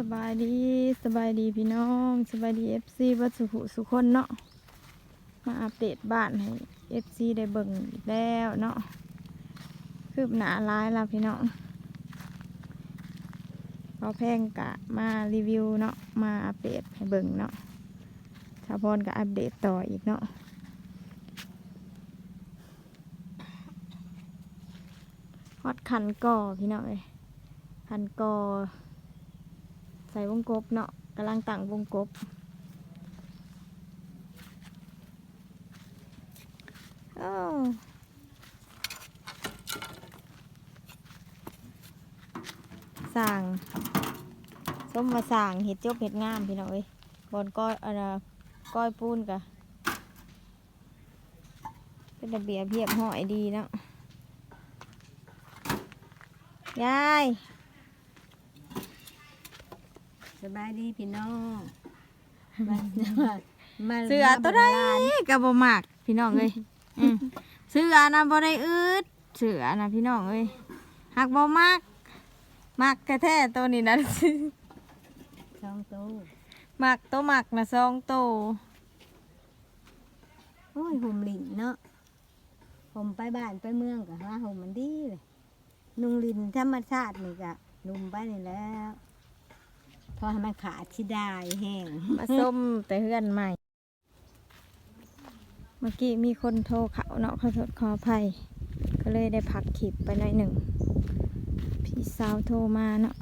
สบายดีสบายดีพี่น้องสบายดีเอฟซีวัดสุขุสุคนเนาะมาอัปเดตบ้านให้เอฟซีได้เบิ่งแล้วเนาะคืบหนาร้ายแล้วพี่น้องเขาแพงกะมารีวิวเนาะมาอัปเดตให้เบิ่งเนาะชาวพรก็อัปเดตต่ออีกเนาะฮอดคันก่อพี่น้องเอ้ยคันก่อ ใส่วงกบเนาะกำลังตั้งวงกบโอ้สั่งส้มมาสั่งเห็ดจบเห็ดงามพี่น้องเอ้ยบอนก้อยอะไรก้อยปูนกะเป็นระเบียบเพียบห่อยดีเนาะยาย สบายดีพี่น้องมามาเสือตัวใดก็บ่มักพี่น้องเอ้ยอืมเสือนะบ่ได้อึดเสือนะพี่น้องเอ้ยหักบ่มักมักแท้ๆตัวนี้นะสองตู้มักตัวมักนะสองตัวโอ้ยห่มลินเนาะห่มไปบ้านไปเมืองกับว่าห่มมันดีเลยนุ่งลินธรรมชาตินี่กะนุ่มไปนี่แล้วพ อให้มันขาดชิดายแห้งมาส้มแต่เฮือนใหม่ เมื่อกี้มีคนโทรเขาเนาะขอโทษขออภัย ก็เลยได้พักคลิปไปหน่อยหนึ่ง พี่สาวโทรมาเนาะ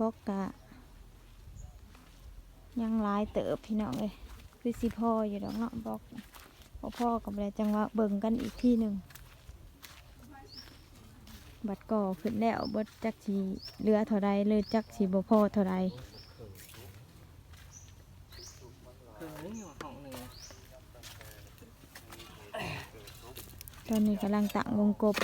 บอกกะ ยังหลายเติบพี่น้องเลยคือสิพ่ออยู่ดอกเนาะบอกพอพ่อกับอะไรจังหวะเบิ่งกันอีกที่หนึ่ง บัดก่อขึ้นแล้วบดจักสีเหลือเท่าใดเลยจักสีบ่พอเท่าใดคือมันอยู่ห้องหนึ่งตอนนี้กำลังตั้งวงกบ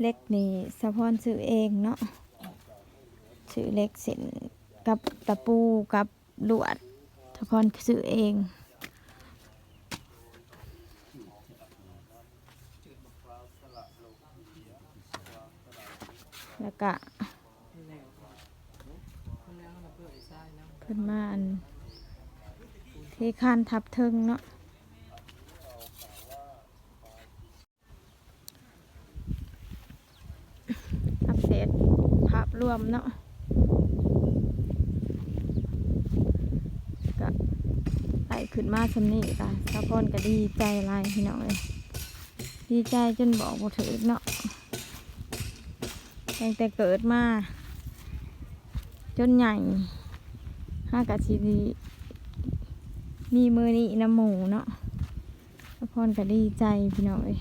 เล็กนี่สะพอนซื้อเองเนาะซื้อเล็กเส้นกับตะปูกับ ลวดสะพอนซื้อเองแล้วก็คนแล้นะเพิ่นมาอันเทคานทับเทิงเนาะอัปเดตภาพรวมเนาะก็ไล่ขึ้น มาสำนี้ก็สะพอนก็ดีใจลายพี่น้องเลยดีใจจนบอกบ่ถึกเนาะตั้งแต่เกิดมา จนใหญ่ห้ากะชีดีมีมือนี่น้ำหมูเนาะสะพอนก็ดีใจพี่น้องเอ้ย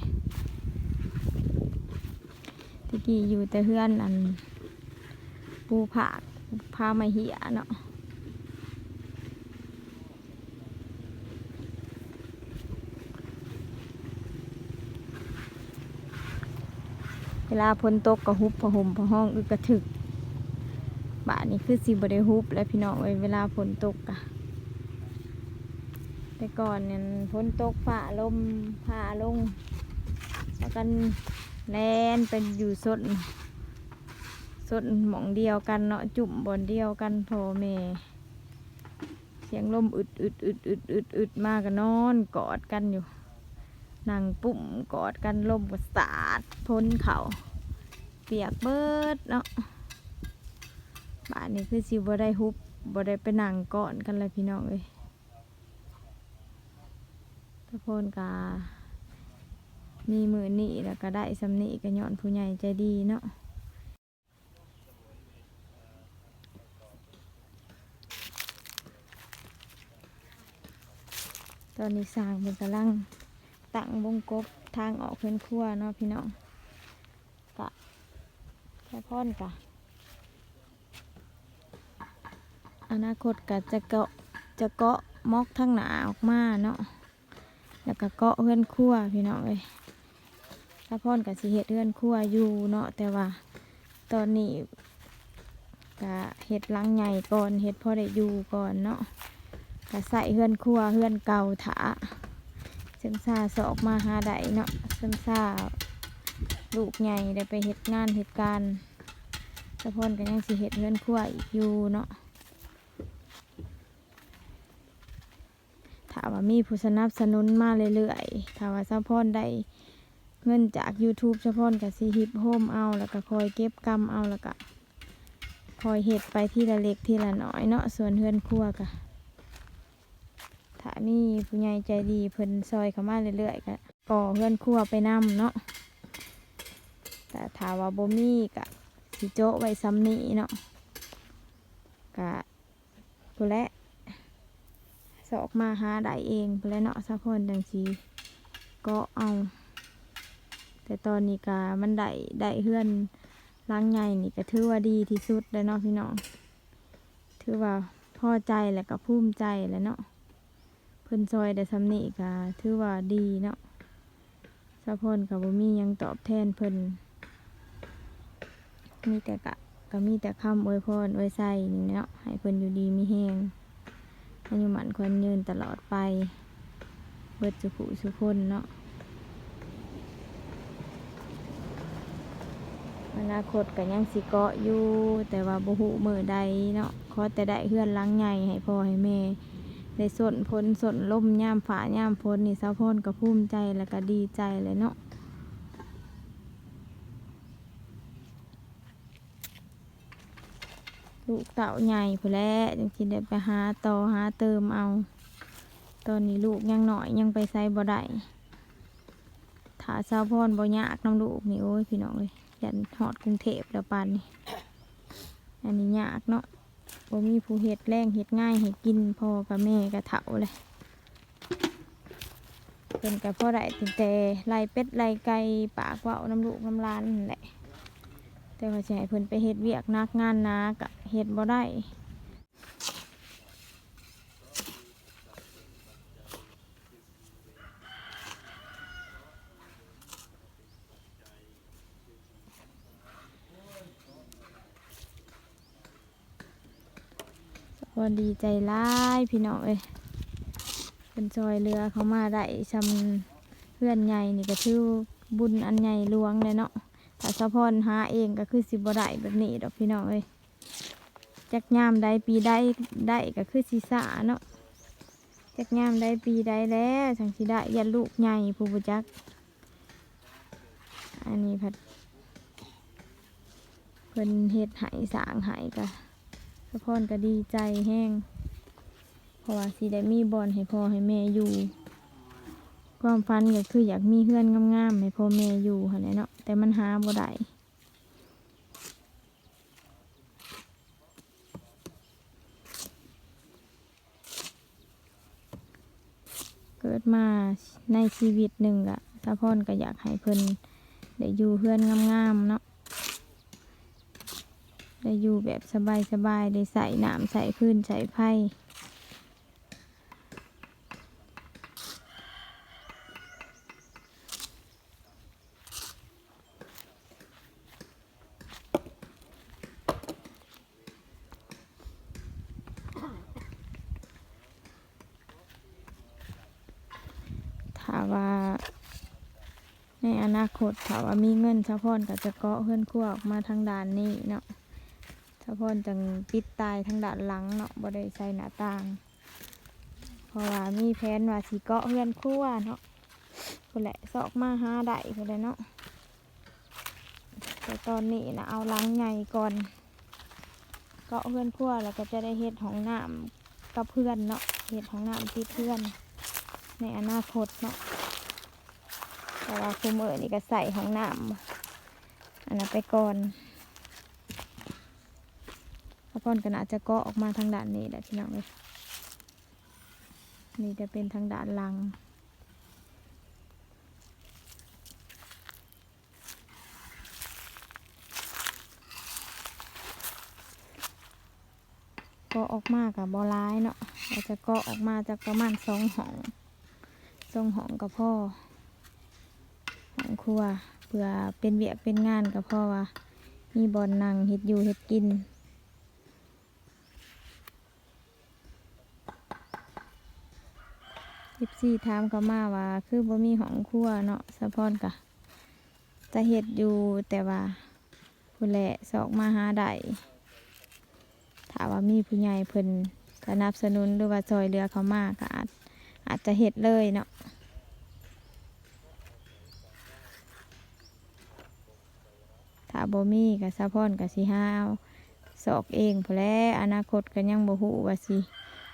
ตะกี้อยู่แต่เฮือนอันปูผากพามาเหียเนาะ วลาพ้นตกก็หุบผ้าห่มผ้าห้องอึกระถึกบ้านนี้คือสีบริฮุบและพี่น้องเอ้ยเวลาฝนตกอะแต่ก่อนเนี่ยฝนตกฝ่าลมผ่าลงแล้วกันแลนเป็นอยู่สดสดหมองเดียวกันเนาะจุ่มบอนเดียวกันพอแม่เสียงลมอึดอึดอึดอึดอึดอึดมากกันนอนกอดกันอยู่ นั่งปุ่มกอดกันลมก็สาดพ้นเขาเปียกเบิดเนาะบ้านนี้คือสิบ่ได้ฮุบบ่ได้ไปนั่งก่อนกันเลยพี่น้องเอ้ยทุกคนกามีมือนี่แล้วก็ได้สำนีก็ย้อนผู้ใหญ่ใจดีเนาะตอนนี้สร้างเป็นกำลัง ตั้งวงกบทางออกเพื่อนครัวเนาะพี่น้องกะแค่พ่อนกะ อนาคตก็จะเกาะจะเกาะมอกทั้งหนาออกมาเนาะแล้วก็เกาะเพื่อนครั่วพี่น้องเอ้ยถ้าพ่อนกับสิเฮ็ดเพื่อนครั่วอยู่เนาะแต่ว่าตอนนี้กก็เฮ็ดหลังใหญ่ก่อนเฮ็ดพอได้อยู่ก่อนเนาะก็ใส่เฮือนครัวเฮือนเก่าถา ซิมซาสออกมาหาได้เนาะเซิมซาลูกใหญ่ได้ไปเฮ็ดงานเฮ็ดการสะพอนก็ยังสิเฮ็ดเฮือนครัวอีกอยู่เนาะถ้าว่ามีผู้สนับสนุนมาเรื่อยๆถ้าว่าสะพอนได้เงินจาก YouTube เฉพาะกับซีฮิปโฮมเอาแล้วก็คอยเก็บกำเอาแล้วก็คอยเห็ดไปที่ละเล็กที่ละน้อยเนาะส่วนเฮือนครัวกะ ถ้ามีผู้ใหญ่ใจดีเพิ่นซอยเข้ามาเรื่อยๆก็ก่อเฮือนครัวไปนำเนาะแต่ถาว่าบ่มีกะสิโจะไว้ซ้ำนี้เนาะกะผู้และสอกมาหาได้เองผู้และเนาะสะพอนจังสีก็เอา แต่ตอนนี้กามันได้ได้เฮือนล้างใหญ่นี่ก็ถือว่าดีที่สุดแล้วเนาะพี่น้องถือว่าพอใจแล้วก็ภูมิใจแล้วเนาะ พิ่นซอยได้สำนีกาถือว่าดีเนาะสะพนกับบ่มียังตอบแทนเพิ่นมีแต่กะก็มีแต่คำอวยพรอวยใส่นี่เนาะให้เพิ่นอยู่ดีมีแฮงอายุหมันควรยืนตลอดไป เบิดสุขุสุคนเนาะอนาคตก็ยังสิเกาะอยู่ แต่ว่าบ่ฮู้มือใดเนาะขอแต่ได้เฮือนหลังใหญ่ให้พ่อให้แม่ ได้สนพ้นสนล่มย่ามฝาย่ามพ้นนี่สะพนก็ภูมิใจแล้วก็ดีใจเลยเนาะลูกเต่าใหญ่ผู้นแล้วจังสิได้ไปหาต่อหาเติมเอา ตอนนี้ลูกยังหน่อยยังไปไสบ่ได้ถ้าสะพอนบ่ยากน้ำลูกนี่โอ้ยพี่น้องเลยยันหอดกรุงเทพแล้วปานนี้อันนี้ยากเนาะ บ่มีผู้เห็ดแรงเห็ดง่ายให้กินพ่อกับแม่กับเถาเลยเป็นกับพ่อได้ตั้งแต่ไล่เป็ดไล่ไก่ปากว่าน้ำลูกน้ำลานนั่นแหละแต่ว่าจะให้เพิ่นไปเฮ็ดเวียกนักงานนากะเฮ็ดบ่ได้ ก็ดีใจร้ายพี่น้องเอ้ยเป็นซอยเรือเขามาได้ชำเพื่อนใหญ่นี่ก็ชื่อบุญอันใหญ่หลวงเลยเนาะถ้าสะพอนหาเองก็คือสิบได้แบบนี้ดอกพี่น้องเอ้ยจักยามใดปีใดได้ก็คือสีสาเนาะจักยามใดปีใดแล้วสังสีได้ยันลูกใหญ่ผู้บุจัก อันนี้พัดเพิ่นเฮ็ดไหสางไหกะ สะพอนก็ดีใจแห้งเพราะว่าสิได้มีบอลให้พ่อให้แม่อยู่ ความฝันก็คืออยากมีเพื่อนงามๆให้พ่อแม่อยู่หั่นแหละเนาะแต่มันหาบ่ได้เกิดมาในชีวิตหนึ่งอะสะพอนก็อยากให้เพิ่นได้อยู่เพื่อนงามๆเนาะ ได้อยู่แบบสบายๆได้ใส่น้ำใส่พื้นใส่ไผ่ถาว่า ในอนาคตถาว่ามีเงินเฉพาะก็จะเกาะเพื่อนครัวออกมาทางด่านนี้เนาะ พาะจังปิดตายทางด้านหลังเนาะบ่ได้ใส่หน้าต่าง เพราะว่ามีแผนว่าสิเกาะเฮือนครัวเนาะพุ่นแหละซอกมาหาได้พุ่นละเนาะแต่ตอนนี้นะเอาหลังใหญ่ก่อนเกาะเฮือนครัวแล้วก็จะได้เฮ็ดห้องน้ำกับเพื่อนเนาะเฮ็ดห้องน้ำติดเพื่อน ในอนาคตเนาะแต่ว่าคุมเออนี่ก็ใส่ห้องน้ำอันนั้นไปก่อน แล้วก่อนก็น่าจะเกาะออกมาทางด้านนี้แหละพี่น้องเลยนี่จะเป็นทางด้านหลังก็ออกมากับบอร้ายเนาะเราจะก็ออกมาจากประมาณสองห้องสองห้องกับพ่อห้องครัวเพื่อเป็นเวียกเป็นงานกับพ่อว่ามีบอลนั่งเฮ็ดอยู่เฮ็ดกิน ยิบ ซี่ถามเขามาว่า คือบ่มีห้องครัวเนาะสะพอนกะจะเฮ็ดอยู่แต่ว่าผู้แหละสอกมาหาได้ถ้าว่ามีผู้ใหญ่เพิ่นสนับสนุนหรือว่าซอยเรือเขามาก็อาจอาจจะเฮ็ดเลยเนาะถ้าบ่มีก็สะพอนก็สิหาเอาสอกเองพอแหล้วอนาคตก็ยังบ่ฮู้ว่าสิ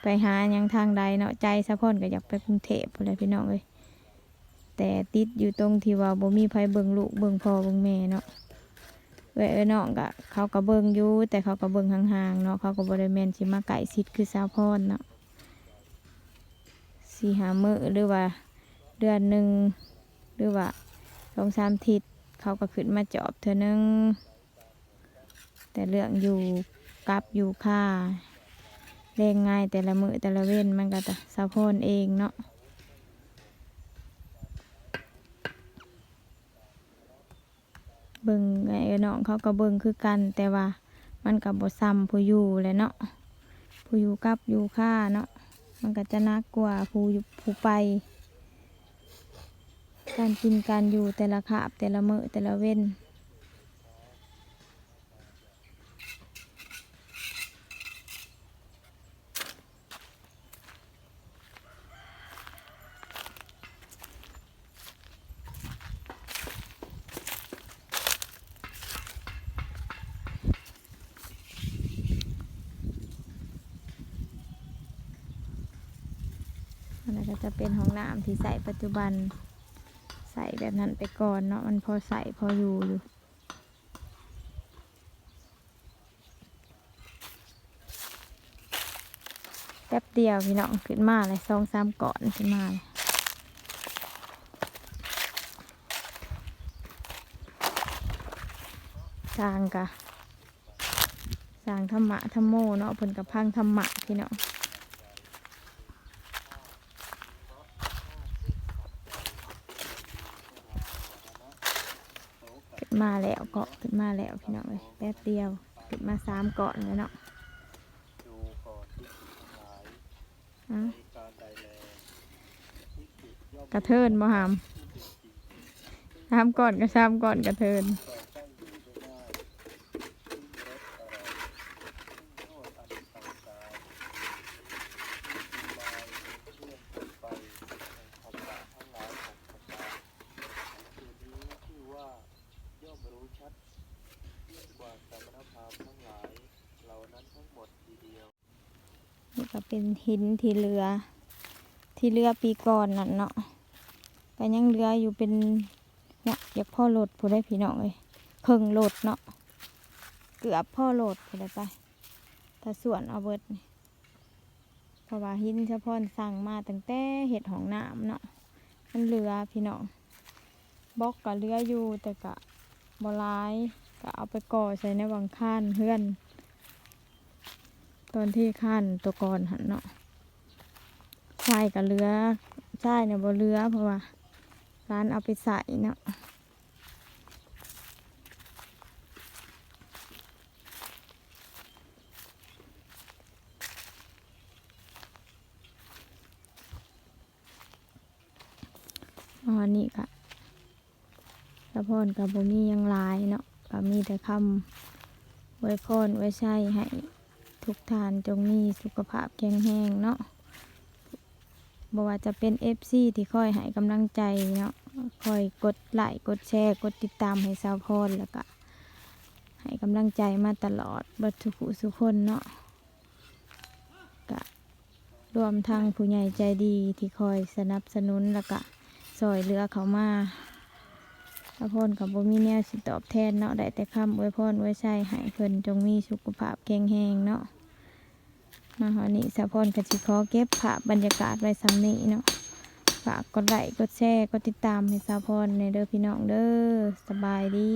ไปหาหยังทางใดเนาะใจสะพอนก็อยากไปกรุงเทพพุ่นแหละพี่น้องเอ้ยแต่ติดอยู่ตรงที่ว่าบ่มีไผเบิ่งลูกเบิ่งพ่อเบิ่งแม่เนาะเอ้ยเอ้ยน้องก็เขาก็เบิ่งอยู่แต่เขาก็เบิ่งห่างๆเนาะเขาก็บ่ได้แม่นสิมาไก่ชิดคือสาวพรเนาะสีหามือหรือว่าเดือนหนึ่งหรือว่าสองสามทิศเขาก็ขึ้นมาจอบเธอนึงแต่เรื่องอยู่กับอยู่ค่า เร่งง่ายแต่ละมือแต่ละเว้นมันก็จะสะพนเองเนาะเบิ่งไอ้น้องเขาก็เบิ่งคือกันแต่ว่ามันกับบซ้ำผู้อยู่แหละเนาะผู้อยู่กับอยู่ค่าเนาะมันก็จะนักกว่าผู้อยู่ผู้ไป การกินการอยู่แต่ละขาบแต่ละมือแต่ละเว้น จะเป็นห้องน้ำที่ใส่ปัจจุบัน ใส่แบบนั้นไปก่อนเนาะมันพอใส่พออยู่อยู่แป๊บเดียวพี่น้องขึ้นมาเลยสองสามก่อนขึ้นมาเลยสร้างกะสร้างธรรมะธรรมโมเนาะเพิ่นกับพังธรรมะพี่น้อง นมาแล้วเกาะขึ้นมาแล้วพี่น้องเลยแป๊บเดียวขึ้นมาสามเกาะเลยเนาะดูก่อนที่สุดท้ายอะในการใดแลที่สุดย่อมกระเทินบ่หามสามก่อนก็สามก่อนกระเทินแต่ตั้งอยู่ได้ง่ายซึ่งรสอะไรซึ่งโทษอันต่างกายซึ่งลายเพื่อนไปแห่งธรรมะทั้งหลายของพระเจ้าตัวนี้ชื่อว่าย่อมรู้ชัดยิ่งกว่าสมณพราหมณ์ทั้งหลาย เหล่านั้นทั้งหมดทีเดียว นี่ ก็เป็นหินที่เรือ ที่เรือปีก่อนนั่นเนาะก็ยังเรืออยู่เป็นเนี่ยอยากพ่อโหลดผู้ได้พี่น้องเลยเพิ่งโหลดเนาะเกือบพ่อโหลดผู้ได้ไปถ้าส่วนเอาเบิดนี่เพราะว่าหินเฉพาะสั่งมาตั้งแต่เห็ดของน้ำเนาะมันเรือพี่น้องบล็อกกับเรืออยู่แต่กะบลายก็เอาไปก่อใส่ในวังข้านเพื่อน ตอนที่ขั้นตัวก่อนหันเนาะใช่กับเรือใช่เนี่ยบ่เรือเพราะว่าร้านเอาไปใส่เนาะอ๋อนี่ค่ะสะพอนกับบ่มียังลายเนาะก็มีแต่คำไว้พรไว้ใช้ให้ ทุกทานจงมีสุขภาพแข็งแรงเนาะบ่ว่าจะเป็น FC ที่คอยให้กำลังใจเนาะคอยกดไลค์กดแชร์ กดติดตามให้สาวพรแล้วก็ให้กำลังใจมาตลอดบัดทุกผู้สุคนเนาะก็รวมทางผู้ใหญ่ใจดีที่คอยสนับสนุนแล้วก็ซอยเหลือเขามาสาวพรกับบ่มีแนวสิตอบแทนเนาะได้แต่คำอวยพรอวยใช้ให้เพิ่นจงมีสุขภาพแข็งแรงเนาะ มาหอนี่สะพอนกสิคอเก็บภาพบรรยากาศไว้ซ้ำนี้เนาะฝากกดไลค์กดแชร์กดติดตามให้สะพอนในเด้อพี่น้องเด้อสบายดี